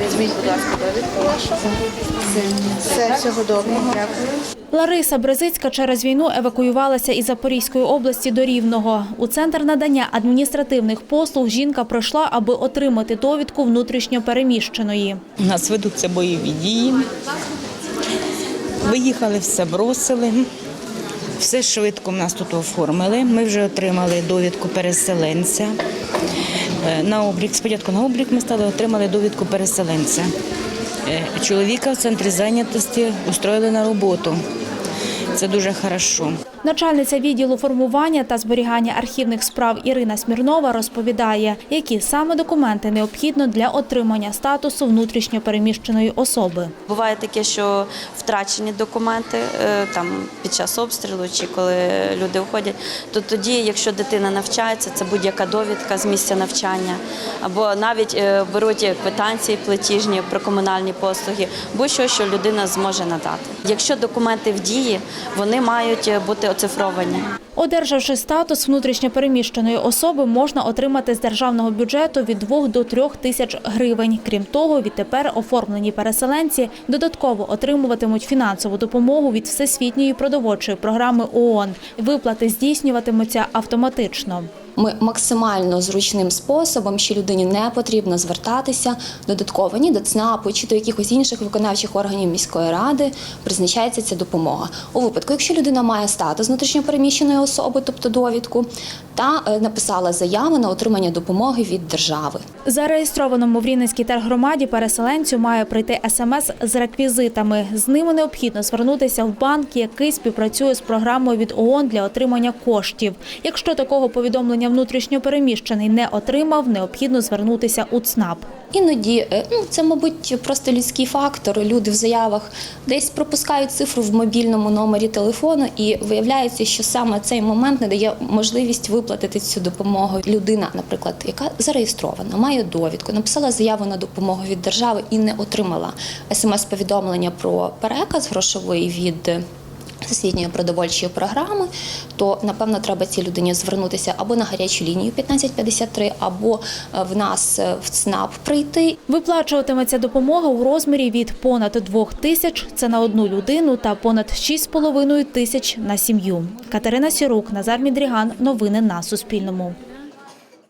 Візьміть, будь ласка, довідку вашу. Все, всього доброго. Дякую. Лариса Брезицька через війну евакуювалася із Запорізької області до Рівного. У центр надання адміністративних послуг жінка прийшла, аби отримати довідку внутрішньо переміщеної. У нас ведуться бойові дії. Виїхали, все бросили. Все швидко в нас тут оформили. Ми вже отримали довідку переселенця. Е, На облік, спочатку на облік ми стали, отримали довідку переселенця. Е, Чоловіка в центрі зайнятості устроїли на роботу. Це дуже хорошо. Начальниця відділу формування та зберігання архівних справ Ірина Смірнова розповідає, які саме документи необхідно для отримання статусу внутрішньо переміщеної особи. Буває таке, що втрачені документи е, там під час обстрілу чи коли люди входять, то тоді, якщо дитина навчається, це будь-яка довідка з місця навчання, або навіть е, беруть квитанції платіжні про комунальні послуги, будь-що, що людина зможе надати. Якщо документи в дії, вони мають бути оцифровані. Одержавши статус внутрішньопереміщеної особи, можна отримати з державного бюджету від 2 до 3 тисяч гривень. Крім того, відтепер оформлені переселенці додатково отримуватимуть фінансову допомогу від Всесвітньої продовольчої програми ООН. Виплати здійснюватимуться автоматично. Ми максимально зручним способом, що людині не потрібно звертатися додатково ні до ЦНАПу чи до якихось інших виконавчих органів міської ради, призначається ця допомога. У випадку, якщо людина має статус внутрішньопереміщеної особи, тобто довідку, та е, написала заяву на отримання допомоги від держави. Зареєстрованому в Рівненській тергромаді переселенцю має прийти смс з реквізитами. З ними необхідно звернутися в банк, який співпрацює з програмою від ООН для отримання коштів. Якщо такого повідомлення внутрішньо переміщений не отримав, необхідно звернутися у ЦНАП. Іноді е, ну, це, мабуть, просто людський фактор. Люди в заявах десь пропускають цифру в мобільному номері телефону, і виявляється, що саме цей момент не дає можливість виплатити цю допомогу. Людина, наприклад, яка зареєстрована, має довідку, написала заяву на допомогу від держави і не отримала смс-повідомлення про переказ грошовий від. Всесвітньої продовольчої програми, то напевно треба цій людині звернутися або на гарячу лінію 1553, або е, в нас е, в ЦНАП прийти Виплачуватиметься допомога у розмірі від понад 2 тисяч – це на одну людину, та понад 6,5 тисяч на сім'ю. Катерина Сірук, Назар Мідріган. Новини на Суспільному.